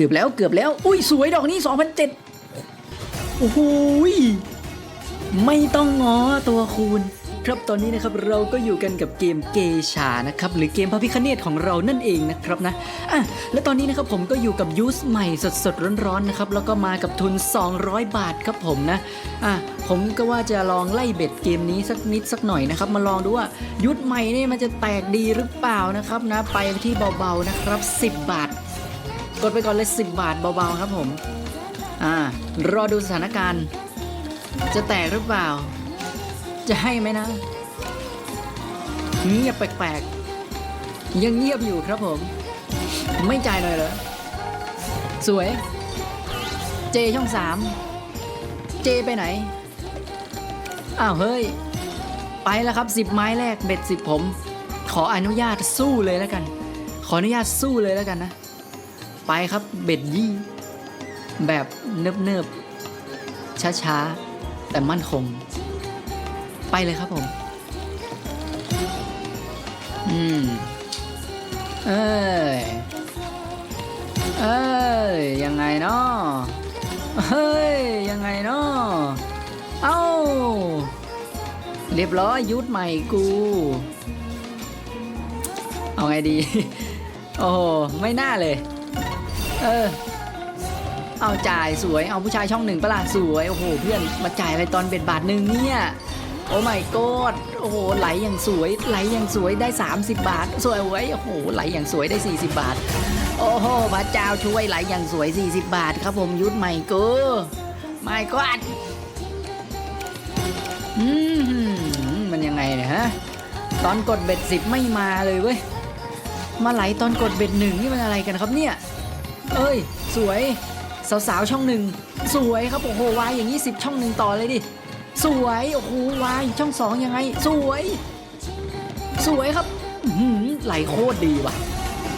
กือบแล้วเกือบแล้ว อุ้ยสวยดอกนี้2,007โอ้โหไม่ต้องง้อตัวคูณ ครับตอนนี้นะครับเราก็อยู่กันกับเกมเกชานะครับหรือเกมพระพิคเนตของเรานั่นเองนะครับนะอะและตอนนี้นะครับผมก็อยู่กับยูสใหม่สดๆร้อนๆนะครับแล้วก็มากับทุน 200 บาทครับผมนะอะผมก็ว่าจะลองไล่เบ็ดเกมนี้สักนิดสักหน่อยนะครับ มาลองดูว่ายุทธใหม่นี่มันจะแตกดีหรือเปล่านะครับนะไปที่เบาๆนะครับ 10 บาท กดไปก่อนเลย 10 บาทเบาๆครับผม อ่า รอดูสถานการณ์ จะแตกหรือเปล่า จะให้ไหมนะเงียบแปลกๆ ยังเงียบอยู่ครับผม ไม่จ่ายหน่อยเหรอ สวย เจช่องสามเจไปไหน อ้าวเฮ้ย ไปแล้วครับ10ไม้แรกเบ็ด10ผม ขออนุญาตสู้เลยแล้วกัน ขออนุญาตสู้เลยแล้วกันนะ ไปครับเบ็ดยี่ แบบเนิบเนิบช้าๆ แต่มั่นคง ไปเลยครับผม อืม เอ้ย เอ้ย ยังไงเนาะเฮ้ย ยังไงเนาะเอ้า เรียบร้อยยุดใหม่กู เอาไงดี โอ้ไม่น่าเลย เออ เอาจ่ายสวย เอาผู้ชายช่องหนึ่งปะล่ะสวย โอ้โห เพื่อนมาจ่ายอะไรตอนเบ็ดบาทหนึ่งเนี่ย โอ้ไม่กดโอ้โห ไหลอย่างสวย ไหลอย่างสวยได้ 30 บาท สวยเว้ย โอ้โห ไหลอย่างสวยได้ 40 บาท โอ้โห พระเจ้าช่วยไหลอย่างสวย 40 บาท ครับผมยุดใหม่กูไม่กดอืมมันยังไงเนี่ยฮะ ตอนกดเบ็ดสิบไม่มาเลยเว้ย มาไหลตอนกดเบ็ดหนึ่งนี่มันอะไรกันครับเนี่ย เอ้ย สวย สาวๆช่องหนึ่งสวยครับโอ้โหวายอย่างนี้สิบช่องหนึ่งต่อเลยดิ สวยโอ้โหวายช่องสองยังไง สวย สวยครับไหลโคตรดีว่ะ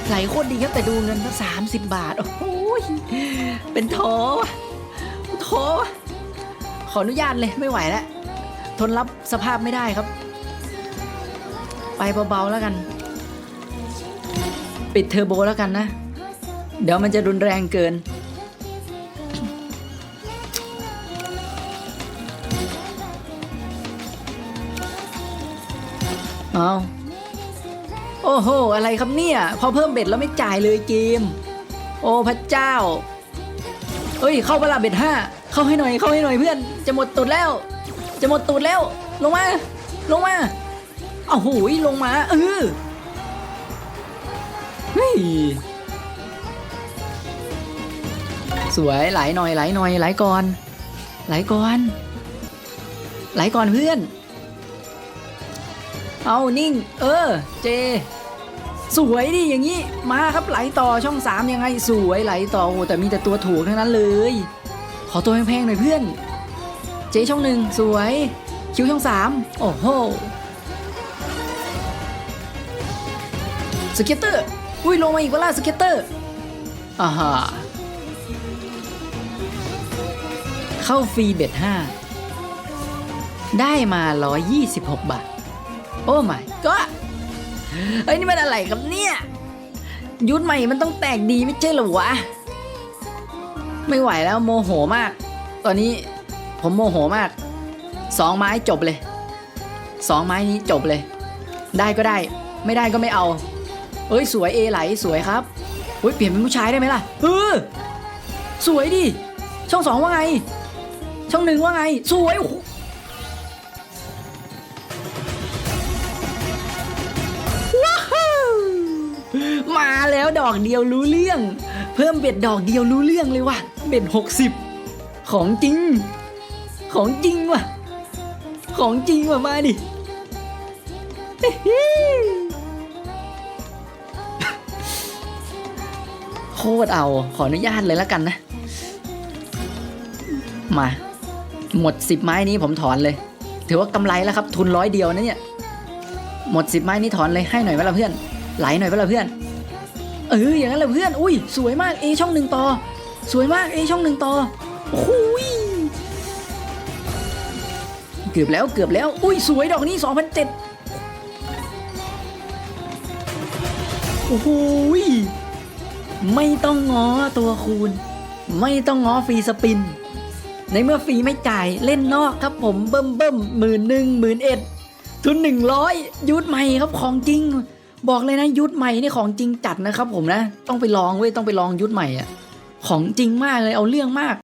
ไหลโคตรดีครับแต่ดูเงินก็สามสิบบาท โอ้โหยเป็นโถว่ะโถว่ะขออนุญาตเลยไม่ไหวแล้ว ทนรับสภาพไม่ได้ครับ ไปเบาๆแล้วกัน ปิดเทอร์โบแล้วกันนะ เดี๋ยวมันจะรุนแรงเกิน เอาโอ้โห อะไรครับเนี่ย พอเพิ่มเบ็ดแล้วไม่จ่ายเลยเกมโอ้พระเจ้า เอ้ย เข้าเวลาเบ็ดห้า เข้าให้หน่อย เข้าให้หน่อยเพื่อน จะหมดตูดแล้ว จะหมดตูดแล้ว ลงมา ลงมาเอาโหยลงมา เออ เฮ้ยสวยไหลหน่อยไหลหน่อยไหลก่อนไหลก่อนไหลก่อนเพื่อน เอานิ่ง เออ เจ สวยดิอย่างนี้ มาครับไหลต่อช่องสามยังไง สวยไหลต่อโอ้แต่มีแต่ตัวถูกทั้งนั้นเลย ขอตัวแพงๆหน่อยเพื่อน เจช่องหนึ่งสวย คิวช่องสามโอ้โหสเก็ตเตอร์ อุ้ยลงมาอีกเวลาสเก็ตเตอร์อ่าฮะเข้าฟรีเบ็ดห้าได้มา 126 บาท โอ้ my god เอ้ยนี่มันอะไรครับเนี่ย ยุทธใหม่มันต้องแตกดีไม่ใช่หรอวะ ไม่ไหวแล้วโมโหมาก ตอนนี้ผมโมโหมาก สองไม้จบเลย สองไม้นี้จบเลย ได้ก็ได้ ไม่ได้ก็ไม่เอา เอ้ยสวยเอไหลสวยครับเฮ้ยเปลี่ยนเป็นผู้ชายได้ไหมล่ะเออสวยดิช่องสองว่าไง ช่องหนึ่งว่าไง สวยโอ้โหว้าวมาแล้วดอกเดียวรู้เรื่อง เพิ่มเบ็ดดอกเดียวรู้เรื่องเลยว่ะ เบ็ดหกสิบของจริง ของจริงว่ะ ของจริงว่ะมาดิ โคตรเอาขออนุญาตเลยแล้วกันนะ มา หมดสิบไม้นี้ผมถอนเลย ถือว่ากำไรแล้วครับ ทุนร้อยเดียวนะเนี่ย หมดสิบไม้นี้ถอนเลยให้หน่อยเวลาเพื่อน ไหลหน่อยเวลาเพื่อน เอออย่างนั้นแหละเพื่อน อุ้ย สวยมากเอช่องหนึ่งต่อ สวยมากเอช่องหนึ่งต่อโอ้ยเกือบแล้วเกือบแล้ว อุ้ยสวยดอกนี้สองพันเจ็ดโอ้โห ไม่ต้องง้อตัวคูณ ไม่ต้องง้อฟรีสปิน ในเมื่อฟรีไม่จ่ายเล่นนอกครับผมเบิ่มเบิ่มหมื่นหนึ่งหมื่นเอ็ดทุนหนึ่งร้อยยุดใหม่ครับของจริง บอกเลยนะยุดใหม่นี่ของจริงจัดนะครับผมนะ ต้องไปลองเว้ยต้องไปลองยุดใหม่อะของจริงมากเลยเอาเรื่องมาก